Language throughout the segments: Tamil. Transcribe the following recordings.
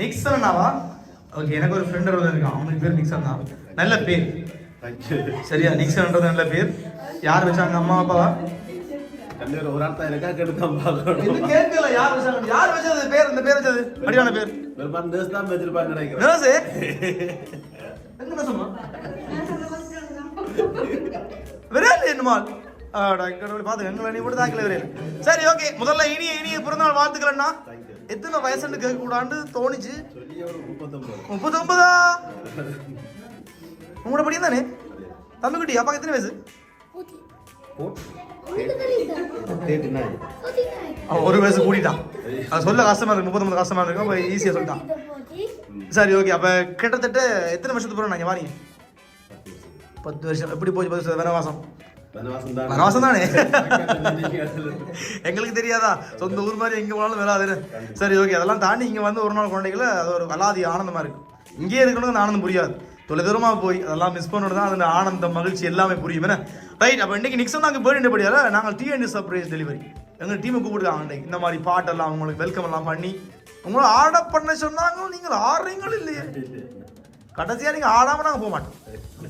நிக்சன் அண்ணாவா? ஓகே எனக்கு ஒரு ஃப்ரெண்ட் ஒருத்தர் இருக்கான். அவனுக்கு பேர் நிக்சன் தான். நல்ல பேர். சரியா நிக்சன்ன்றது நல்ல பேர். யார் வச்சாங்க அம்மா அப்பாவா? கண்டிப்பா ஒரு இது பார்க்கணும். கேட்கல யார் வச்சாங்க? யார் வச்சது? பேர் இந்த பேர் வச்சது? அடியான பேர். பெரும்பாலும் நேஸ் தான் வச்சிருப்பாங்க நினைக்கிறேன். நர்ஸு எங்க என்னமால் பார்த்து எங்களை நீ மட்டும் தாக்கல சரி ஓகே முதல்ல இனிய இனிய பிறந்தநாள் வாழ்த்துக்கள்ண்ணா. எத்தனை வயசுன்னு கேட்க கூடான்னு தோணுச்சு. முப்பத்தொன்பது? உங்களோட படியும் தானே? தம்பிக்குட்டி அப்பா எத்தனை வயசு? ஒரு வயசு கூட்டிட்டான் அது சொல்ல கஷ்டமா இருக்கு முப்பத்தொன்பது கஷ்டமா இருக்கு அப்ப ஈஸியா சொல்லிட்டான் சரி ஓகே அப்ப கிட்டத்தட்ட எத்தனை வருஷத்துக்கு போறோம் நீங்க வாரீங்க? பத்து வருஷம். எப்படி போச்சு பத்து வருஷம் வனவாசம். தான் வனவாசம் தானே எங்களுக்கு தெரியாதா? சொந்த ஊர் மாதிரி எங்க போனாலும் வராதுன்னு. சரி ஓகே அதெல்லாம் தாண்டி இங்க வந்து ஒரு நாள் கொண்டைகள அது ஒரு அலாதி ஆனந்தமா இருக்கு. இங்கே இருக்கணும் அந்த ஆனந்தம் புரியாது. தொலை தூரமா போய் அதெல்லாம் மிஸ் பண்ணோட தான் அந்த ஆனந்தம் மகிழ்ச்சி எல்லாமே புரியும். என்ன? ரைட் அப்ப இன்னைக்கு நிக்சன் நாங்க பேர்டே படியால நாங்கள் டி அண்ட் சர்ப்ரைஸ் டெலிவரி எங்க டீமை கூப்பிடுறாங்க இன்னைக்கு இந்த மாதிரி பாட்டெல்லாம் உங்களுக்கு வெல்கம் எல்லாம் பண்ணி உங்களை ஆர்டர் பண்ண சொன்னாங்க நீங்கள் ஆடுறீங்களோ இல்லையே? கடைசியா நீங்க ஆடாம நாங்க போக மாட்டோம்.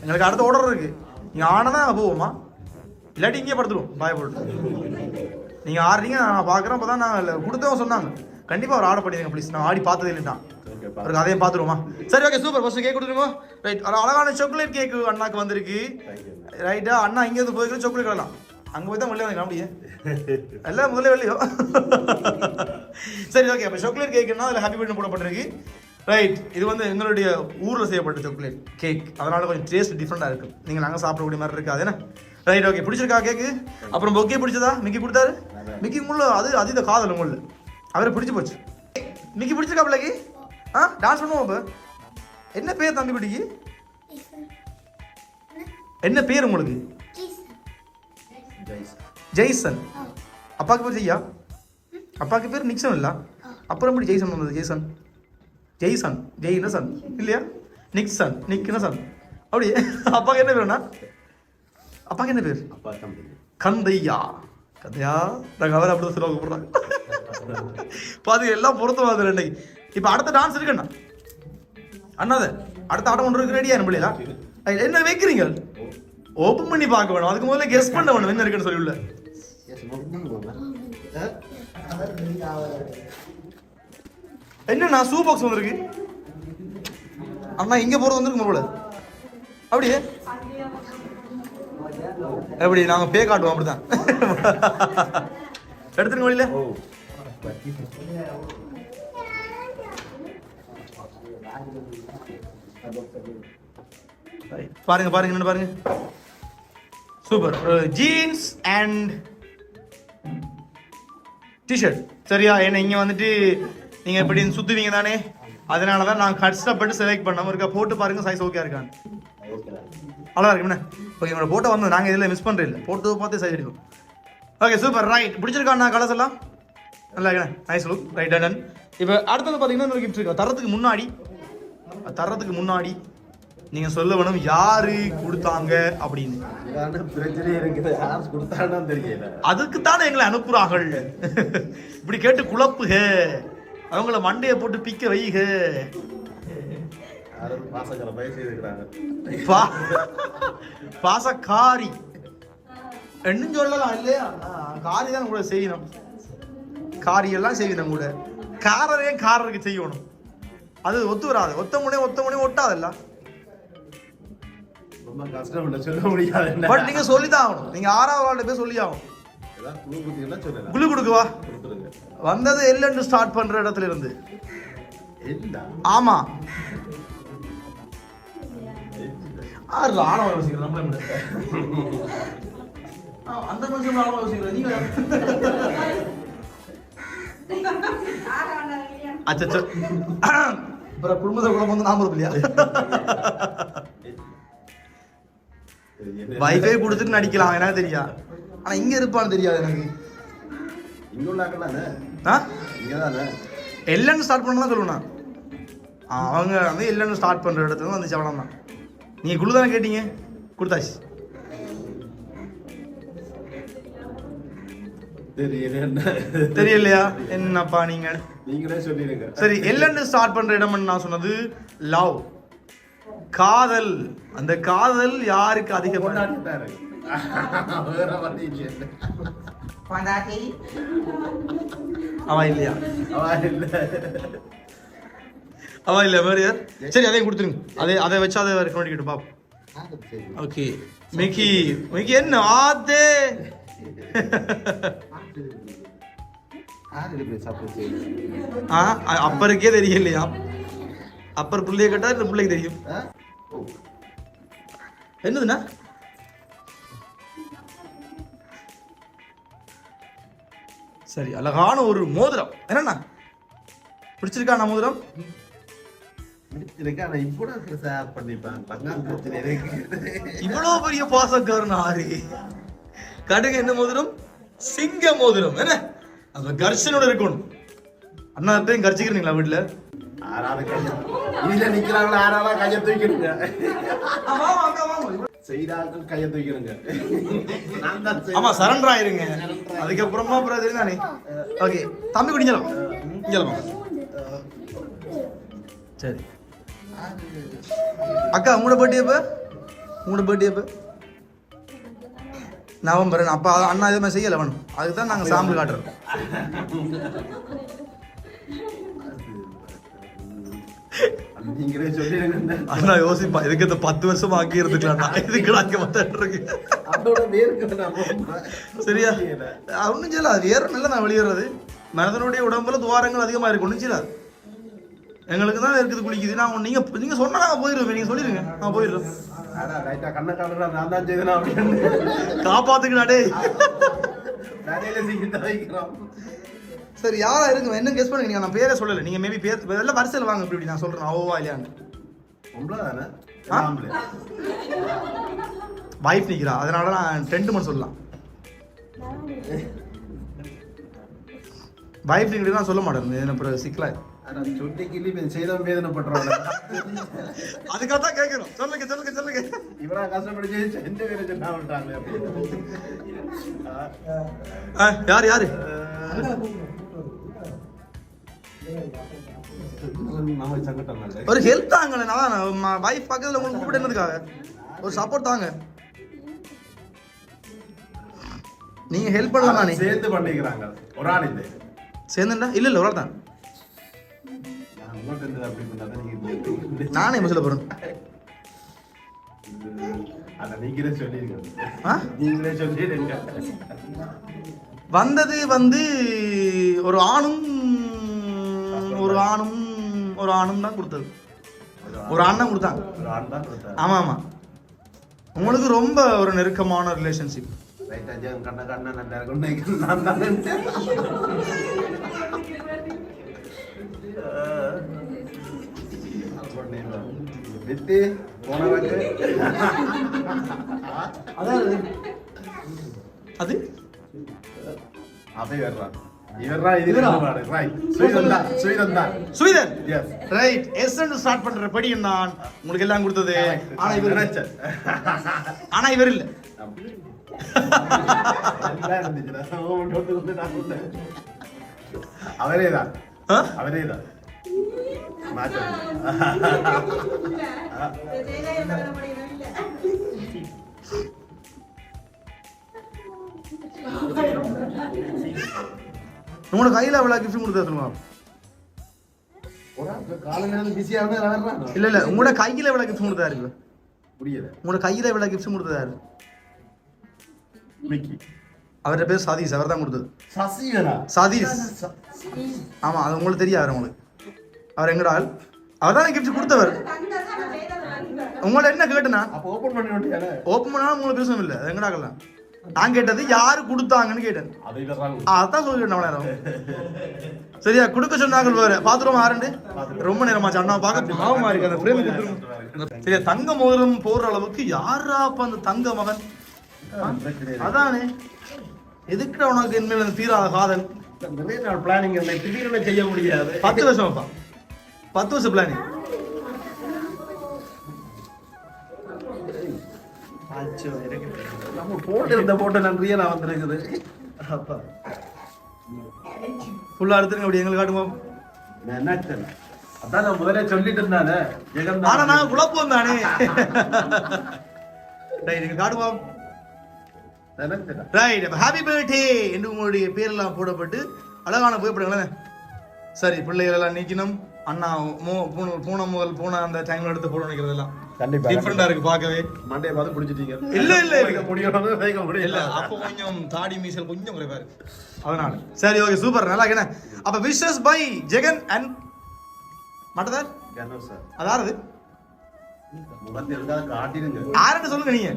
எங்களுக்கு அடுத்த ஆர்டர் இருக்கு. நீங்க ஆனதான் நாங்க போவோமா? இல்லாட்டி இங்கே படுத்துருவோம். பாய போட்டு நீங்க ஆடுறீங்க நான் பாக்குறேன். அப்பதான் நான் கொடுத்தவங்க சொன்னாங்க. கண்டிப்பா ஒரு ஆர்டர் பண்ணிடுங்க ப்ளீஸ் நான் ஆடி பார்த்ததே இல்லைட்டான் ஓகேப்பா ஒரு அதையும் பார்த்துருவோமா? சரி ஓகே சூப்பர் ஃபர்ஸ்ட் கேக் கொடுத்துருங்க ரைட் ஒரு அழகான சாக்லேட் கேக் அண்ணாக்கு வந்திருக்கு. ரைட்டா அண்ணா இங்க இருந்து போய்க்கிற சாக்லேட் கடலாம். அங்க போய் தான் வெளியே வந்து அப்படியே எல்லாம் முதல்ல வெளியோ சரி ஓகே அப்போ சாக்லேட் கேக்குன்னா அதில் ஹாப்பி பர்த்டே போடப்பட்டிருக்கு. ரைட் இது வந்து எங்களுடைய ஊரில் செய்யப்பட்ட சாக்லேட் கேக் அதனால கொஞ்சம் டேஸ்ட் டிஃப்ரெண்டாக இருக்கும் நீங்கள் நாங்கள் சாப்பிடக்கூடிய மாதிரி இருக்காது என்ன? ரைட் ஓகே பிடிச்சிருக்கா கேக்கு? அப்புறம் பொக்கே பிடிச்சதா? மிக்கி கொடுத்தாரு? மிக்கி முள்ளு அது அது இந்த காதல் முள்ளு அவரை பிடிச்சு போச்சு. மிக்கி பிடிச்சிருக்கா பிள்ளைக்கு? ஆ டான்ஸ் பண்ணுவோம் அப்போ என்ன பேர் தம்பி குட்டிக்கு? என்ன பேர் உங்களுக்கு? ஜெய்சன். அப்பாவுக்கு பேர் ஜெய்யா? அப்பாவுக்கு பேர் நிக்சன் இல்ல? அப்புறம் எப்படி ஜெய்சன் வந்தது ஜெய்சன்? ஜெய்சன் ஜெய்னசன் இல்லையா? நிக்சன் நிக்ன அப்படியே அப்பாவுக்கு என்ன பேருண்ணா அப்பாவுக்கு என்ன பேர்? அப்பா கம்பெனி கந்தையா. கந்தையா? நாங்கள் அவர் அப்படி சொல்லுவாங்க போடுறாங்க. பாத்து எல்லாம் பொருத்தம் அது இன்னைக்கு. இப்போ அடுத்த டான்ஸ் இருக்குண்ணா. அண்ணாத அடுத்த ஆட்டம் ஒன்று இருக்கு ரெடியா நம்மளா என்ன வைக்கிறீங்க? ஓப்பன் பண்ணி பார்க்க வேணும். அதுக்கு முதல்ல கெஸ் பண்ண வேணும். என்ன இருக்குன்னு சொல்லி உள்ள. என்னண்ணா ஷூ பாக்ஸ் வந்திருக்கு? அண்ணா இங்க போறது வந்திருக்கு போல? அப்படியே. எப்படி நாங்க பே காட்டுவோம் அப்படிதான் எடுத்துருங்க வழியில. பாருங்க பாருங்க என்ன பாருங்க. சூப்பர். ஜீன்ஸ் அண்ட் டிஷர்ட் சரியா? ஏன்னா இங்க வந்துட்டு நீங்க எப்படி சுத்துவீங்க தானே? அதனால தான் நான் கஷ்டப்பட்டு செலக்ட் பண்ணோம் இருக்கா போட்டு பாருங்க சைஸ் ஓகே இருக்கான்னு. அழகா இருக்குண்ணே ஓகே உங்களோட போட்டோ வந்து நாங்கள் இதில் மிஸ் பண்ணுறது இல்லை போட்டோ பார்த்து சைஸ் அடிக்கும் ஓகே சூப்பர் ரைட் பிடிச்சிருக்கா நான் கலர்ஸ் எல்லாம்? நல்லா இருக்கேன் நைஸ் லுக் ரைட் டன் இப்போ அடுத்தது பார்த்தீங்கன்னா ஒரு கிஃப்ட் இருக்கு. தரத்துக்கு முன்னாடி தரத்துக்கு முன்னாடி நீங்கள் சொல்ல வேணும் யாரு கொடுத்தாங்க அப்படின்னு. பிரச்சனை இருக்குது. யார் கொடுத்தான்னு தெரியல. அதுக்கு தானே எங்களை அனுப்புறார்கள். இப்படி கேட்டு குழப்புக. அவங்கள மண்டையை போட்டு பிக்க வைக. யாரும் பாசங்களை பயிர் செய்திருக்கிறாங்க பா பாசக்காரி. என்னன்னு சொல்லலாம் இல்லையா? காரி தான் கூட செய்யணும். காரி எல்லாம் செய்யணும் கூட. காரரே காரருக்கு செய்யணும். அது ஒத்து வராது. ஒத்த முனே ஒத்த முனே ஒட்டாதல்ல. ரொம்ப கஷ்டம் இல்லை சொல்ல முடியாது. பட் நீங்க சொல்லிதான் ஆகணும். நீங்க ஆறாவது ஆள்கிட்ட போய் சொல்லி ஆகணும் குழு கொடுக்கவா? வந்தது எல்லன்னு ஸ்டார்ட் பண்ற இடத்துல இருந்து. ஆமா. ஆறு ஆணவம் யோசிக்கிறேன் நம்மளே முடியாது. அந்த மனுஷன் ஆணவம் யோசிக்கிறேன் நீங்க அச்சோ அப்புறம் குடும்பத்தை குழம்பு வந்து நாம இல்லையா வைஃபை கொடுத்துட்டு நடிக்கலாம் எனக்கு தெரியா? ஆனா இங்க இருப்பான்னு தெரியாது எனக்கு. எல்லன்னு ஸ்டார்ட் பண்ணலாம் சொல்லுவேன் அவங்க வந்து எல்லன்னு ஸ்டார்ட் பண்ற இடத்துல வந்து சவளம் தான் நீங்க குழு தானே கேட்டீங்க? கொடுத்தாச்சு. தெரியல என்ன? தெரியலையா? என்னப்பா நீங்கள் நீங்களே சொல்லிடுங்க. சரி எல்லன்னு ஸ்டார்ட் பண்ற இடம் நான் சொன்னது லவ். காதல். அந்த காதல் யாருக்கு அதிகமாக கொண்டாடி தான் இருக்கு வேற வழி இல்லை பொண்டாட்டி. அவன் இல்லையா? அவ இல்ல இல்லையா? வேறு யார்? சரி அதையும் கொடுத்துருங்க. அதை அதை வச்சு அதை பண்ணிக்கிட்டு பாப்போம் ஓகே. மிக்கி மிக்கி என்ன? ஆதே ஆ அப்பருக்கே தெரியலையா? அப்பர் பிள்ளைய கேட்டா இந்த பிள்ளைக்கு தெரியும். என்னதுண்ணா? சரி அழகான ஒரு மோதிரம். என்னண்ணா? பிடிச்சிருக்கா நான் மோதிரம்? ஆனா ஷேர் இவ்வளவு பெரிய பாசக்காரன் ஆறு. கடுகு என்ன மோதிரம்? சிங்க மோதிரம். என்ன? அந்த கர்ஷனோட இருக்கணும். அண்ணா டைம் கர்ச்சிக்கிறீங்களா வீட்டுல ஆறாவது இதுல நிக்கிறாங்களா ஆறாவது கையை தூக்கிடுங்க. செய்தார்கள் கையை. ஆமா சரண்டர் ஆயிருங்க. அதுக்கப்புறமா அப்புறம் தானே ஓகே தம்பி குடிஞ்சலாம் சரி. அக்கா உங்களோட பர்த்டே எப்ப? உங்களோட பர்த்டே எப்ப? நவம்பர். அப்பா அண்ணா இதே மாதிரி செய்யல வேணும் அதுக்கு தான் நாங்கள் சாம்பிள் காட்டுறோம் அண்ணா யோசிப்பா. இதுக்கு இந்த பத்து வருஷம் ஆக்கி இருந்துக்கலாம் இதுக்கு வேர்க்கு நான் சரியா? ஒன்றும் செய்யல. அது ஏற நல்லா நான் வெளியேறது. மனிதனுடைய உடம்புல துவாரங்கள் அதிகமாக இருக்கு. ஒன்றும் செய்யல. எங்களுக்கு தான் இருக்குது குளிக்குது. நான் நீங்க நீங்க சொன்னா நாங்கள் போயிடுவோம் நீங்க சொல்லிடுங்க நான் போயிடுறோம் தவிக்கிறோம் சரி யாரா இருக்கு என்ன கெஸ் பண்ணுங்க? நான் பேரே சொல்லலை. நீங்க மேபி பேர் எல்லாம் வரிசையில் வாங்க. இப்படி நான் சொல்றேன். ஓவா இல்லையான்னு. வைஃப் நிக்கிறா. அதனால நான் டென்ட் மட்டும் சொல்லலாம். வைஃப் நிக்கிறா நான் சொல்ல மாட்டேன். என்ன அப்புறம் சிக்கலா ஆனா சுட்டி கிள்ளி இப்ப செய்தவன் வேதனைப்படுறவன் அதுக்காக தான் கேட்குறோம் சொல்லுங்க சொல்லுங்க சொல்லுங்க. இவரா கஷ்டப்பட்டு செய்து எந்த பேரை சொன்னா விட்டாங்க ஆ, யார் ஒரு ஹெல்ப் தாங்களே நான் வைஃப் பக்கத்தில் உங்களுக்கு கூப்பிட்டு ஒரு சப்போர்ட் தாங்க. நீங்க ஹெல்ப் பண்ணலாம் நானே சேர்த்து பண்ணிக்கிறாங்க. ஒரு ஆள் இல்லை. சேர்ந்துண்டா இல்ல இல்ல ஒரு ஆள் தான். நான் உங்கள்கிட்ட இருந்து அப்படி பண்ணாதான் நீங்க நானே என்ன சொல்ல போறேன். அத நீங்களே சொல்லிருங்க ஆ? நீங்களே சொல்லிடுங்க. வந்தது வந்து ஒரு ஆணும் ஒரு ஆணும் ஒரு ஆணும் தான் கொடுத்தது. ஒரு ஆண் தான் கொடுத்தாங்க. ஒரு தான் கொடுத்தாரு ஆமா ஆமா. உங்களுக்கு ரொம்ப ஒரு நெருக்கமான ரிலேஷன்ஷிப் ரைட்டா ஜெயம் கண்ண கண்ண நல்லா இருக்கும் நான் தான் நினைச்சேன். வித்தி போனவங்க. அது? அவை வர்றான் ஸ்டார்ட் பண்ற படி நான் உங்களுக்கு எல்லாம் கொடுத்தது. ஆனா இவர் ஆனா இவர் இல்ல. எல்லாம் இருந்துச்சுடா. உங்களோட கையில எவ்வளவு கிஃப்ட் கொடுத்தா வர்றான் இல்ல இல்ல உங்களோட கையில எவ்வளவு கிஃப்ட் கொடுத்தா இருக்கு? புரியல உங்களோட கையில எவ்வளவு கிஃப்ட் கொடுத்ததா இருக்கு? மிக்கி. பேர் சதீஷ் அவர் தான் கொடுத்தது சதீஷ். ஆமா அது உங்களுக்கு தெரியாது உங்களுக்கு அவர் எங்கடா? ஆள் அவர் தான் கிஃப்ட் கொடுத்தவர். உங்கள்ட்ட என்ன கேட்டனா அப்ப ஓபன் பண்ண வேண்டியதானே ஓப்பன் பண்ணாலும் உங்களுக்கு பிரச்சனை இல்லை. அது எங்கடாக்கலாம் நான் கேட்டது யாரு கொடுத்தாங்கன்னு கேட்டேன். அதான் அவ்வளோ நேரம். சரியா? கொடுக்க சொன்னாங்க வேற. பாத்துருவோம் ஆரண்டு ரொம்ப நேரமாச்சு. அண்ணா பார்க்க பாவமா இருக்கு அந்த பிரேம் கொடுத்துருவோம் சரியா? தங்க மோதிரம் போடுற அளவுக்கு யாரா அப்ப அந்த தங்க மகன்? அதானே. எதுக்குடா உனக்கு இனிமேல் தீராத காதல்? நிறைய நாள் பிளானிங் திடீர்னு செய்ய முடியாது. பத்து வருஷம் பத்து வருஷம் பிளானிங் நம்ம போட்டு இருந்த போட்டோ நன்றியா நான் வந்திருக்குது. அப்பா. ஃபுல்லா எடுத்துருங்க அப்படி எங்களுக்கு காட்டுவோம் நான் என்ன. அதான் நான் முதல்ல சொல்லிட்டு இருந்தானே. ஜெகன் ஆனா நாங்க குழப்பம் தானே. ரைட் எங்க காட்டுவோம் ரைட் ஹாப்பி பர்த்டே என்று உங்களுடைய பேரெல்லாம் போடப்பட்டு அழகான புகைப்படங்களே சரி பிள்ளைகள் எல்லாம் நீக்கணும் அண்ணா பூன பூனை முதல் பூனை அந்த டைம்ல எடுத்து போட நினைக்கிறதெல்லாம் கண்டிப்பா. டிஃப்ரெண்டா இருக்கு பார்க்கவே. மண்டையை பார்த்து பிடிச்சிட்டீங்க. இல்ல, இல்ல, இல்ல. வைக்க முடியணும் வைக்க இல்ல முடியல அப்போ கொஞ்சம் தாடி மீசல் கொஞ்சம் குறைவா இருக்கு. அதனால. சரி ஓகே சூப்பர் நல்லா என்ன அப்ப விஷஸ் பை ஜெகன் அண்ட் மட்டதார்? கனோ சார். அது யாரது? முகத்தை இருந்தா காட்டிடுங்க. யாருன்னு சொல்லுங்க நீங்க?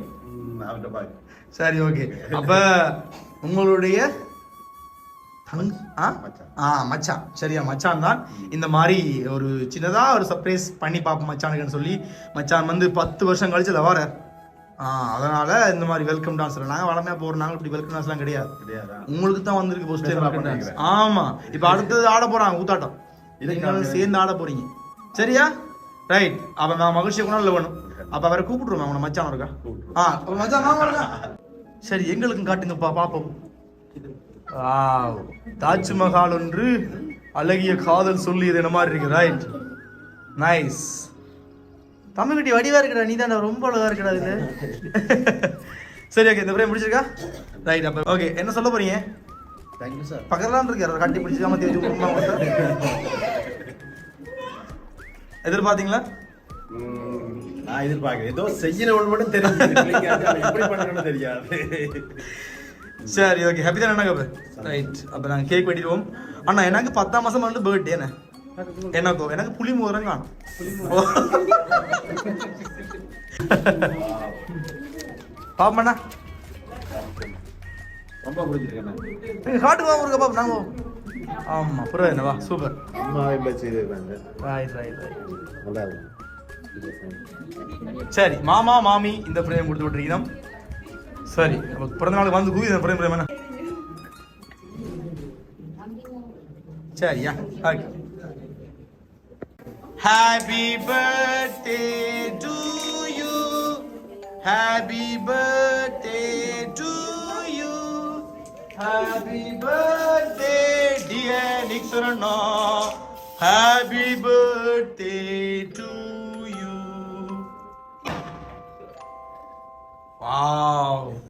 சரி ஓகே அப்ப உங்களுடைய ஆ? மச்சான். சரியா மச்சான் தான். இந்த மாதிரி ஒரு சின்னதா ஒரு சர்ப்ரைஸ் பண்ணி பார்ப்போம் மச்சானுக்குன்னு சொல்லி. மச்சான் வந்து பத்து வருஷம் கழிச்சு அதை வர ஆ அதனால இந்த மாதிரி வெல்கம் டான்ஸ் நாங்க வளமையா போறோம் நாங்க இப்படி வெல்கம் டான்ஸ்லாம் கிடையாது. கிடையாதா? உங்களுக்கு தான் வந்திருக்கு போஸ்ட் Special ஆ வெல்கம் டான்ஸ் பண்ணிருக்கிறேன். ஆமா. இப்போ அடுத்தது ஆட போறாங்க ஊத்தாட்டம். இதுக்கு சேர்ந்து ஆட போறீங்க. சரியா? ரைட் அப்ப நான் மகிழ்ச்சி குணம் வேணும். அப்ப அவரை கூப்பிட்டுருவோம் அவனை மச்சான் இருக்கா. ஆ அப்ப மச்சான். சரி எங்களுக்கும் காட்டுங்கப்பா பாப்போம். வாவ் தாஜ்மஹால் ஒன்று அழகிய காதல் சொல்லியது என்ன மாதிரி இருக்கு ரைட் நைஸ் தமிழ்குட்டி வடிவா இருக்கடா நீ தானே ரொம்ப அழகா இருக்கடா இதுல சரி ஓகே இந்த பிரேம் முடிச்சிருக்கா? ரைட் அப்ப ஓகே என்ன சொல்ல போறீங்க? தேங்க்யூ சார் பக்கத்துல தான் இருக்கு யாரோ கட்டி பிடிச்சி காமத்தி வச்சு விட்டுருமா எதிர்பார்த்தீங்களா? நான் எதிர்பார்க்கிறேன் ஏதோ செய்யணும் மட்டும் தெரிஞ்சு எப்படி பண்ணணும்னு தெரியாது. சரி ஓகே ஹாப்பி தானே கப்பு ரைட் அப்போ நாங்கள் கேக் வெட்டிடுவோம் அண்ணா எனக்கு பத்தாம் மாதம் வந்து பர்த்டே என்ன எனக்கோ எனக்கு புளி மோதிரம் காணும். பாப்பண்ணா ரொம்ப பிடிச்சிருக்கேன் நீங்கள் பாப்பா நாங்கள் ஆமாம் புரியுது என்னவா சூப்பர் ரைட் சரி மாமா மாமி இந்த ஃப்ரேம் கொடுத்து விட்டுருக்கீங்க சரி அப்போ பிறந்த நாளுக்கு வந்து கூவி பிரேம் பிரேம் சரியா okay happy birthday to you happy birthday to you happy birthday dear நிக்சரண்ணா happy birthday to you wow